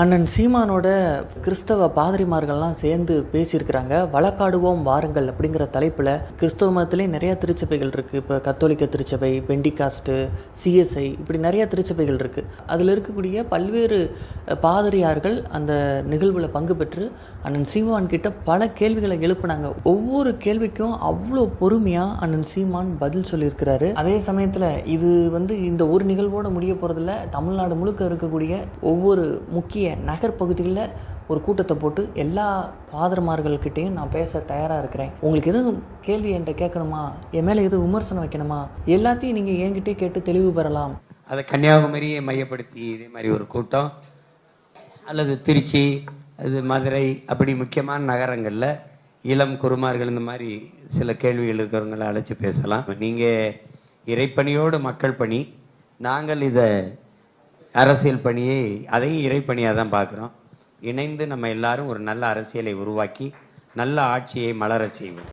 அண்ணன் சீமானோட கிறிஸ்தவ பாதிரிமார்கள்லாம் சேர்ந்து பேசியிருக்கிறாங்க. வழக்காடுவோம் வாருங்கள் அப்படிங்கிற தலைப்பில் கிறிஸ்தவ மதத்திலே நிறையா திருச்சபைகள் இருக்குது இப்போ கத்தோலிக்க திருச்சபை பெண்டிகாஸ்ட்டு சிஎஸ்ஐ இப்படி நிறையா திருச்சபைகள் இருக்குது அதில் இருக்கக்கூடிய பல்வேறு பாதிரியார்கள் அந்த நிகழ்வில் பங்கு பெற்று அண்ணன் சீமான் கிட்ட பல கேள்விகளை எழுப்புனாங்க. ஒவ்வொரு கேள்விக்கும் அவ்வளோ பொறுமையாக அண்ணன் சீமான் பதில் சொல்லியிருக்கிறாரு. அதே சமயத்தில் இது வந்து இந்த ஒரு நிகழ்வோடு முடிய போகிறதில்ல தமிழ்நாடு முழுக்க இருக்கக்கூடிய ஒவ்வொரு முக்கிய நகர் பகுதிகளில் ஒரு கூட்டத்தை போட்டு எல்லா பாதர்மார்கள்கிட்டையும் நான் பேச தயாராக இருக்கிறேன். உங்களுக்கு எதுவும் கேள்வி என்கிட்ட கேட்கணுமா? என் மேலே எதுவும் விமர்சனம் வைக்கணுமா? எல்லாத்தையும் நீங்கள் என்கிட்டே கேட்டு தெளிவு பெறலாம். அதை கன்னியாகுமரியை மையப்படுத்தி இதே மாதிரி ஒரு கூட்டம். அல்லது திருச்சி அது மதுரை அப்படி முக்கியமான நகரங்களில் இளம் குருமார்கள் இந்த மாதிரி சில கேள்விகள் இருக்கிறவங்கள அழைச்சி பேசலாம். நீங்கள் இறைப்பணியோடு மக்கள் பணி. நாங்கள் இதை அரசியல் பணியை அதையும் இறைப்பணியாக தான் பார்க்குறோம். இணைந்து நம்ம எல்லாரும் ஒரு நல்ல அரசியலை உருவாக்கி நல்ல ஆட்சியை மலரச் செய்வோம்.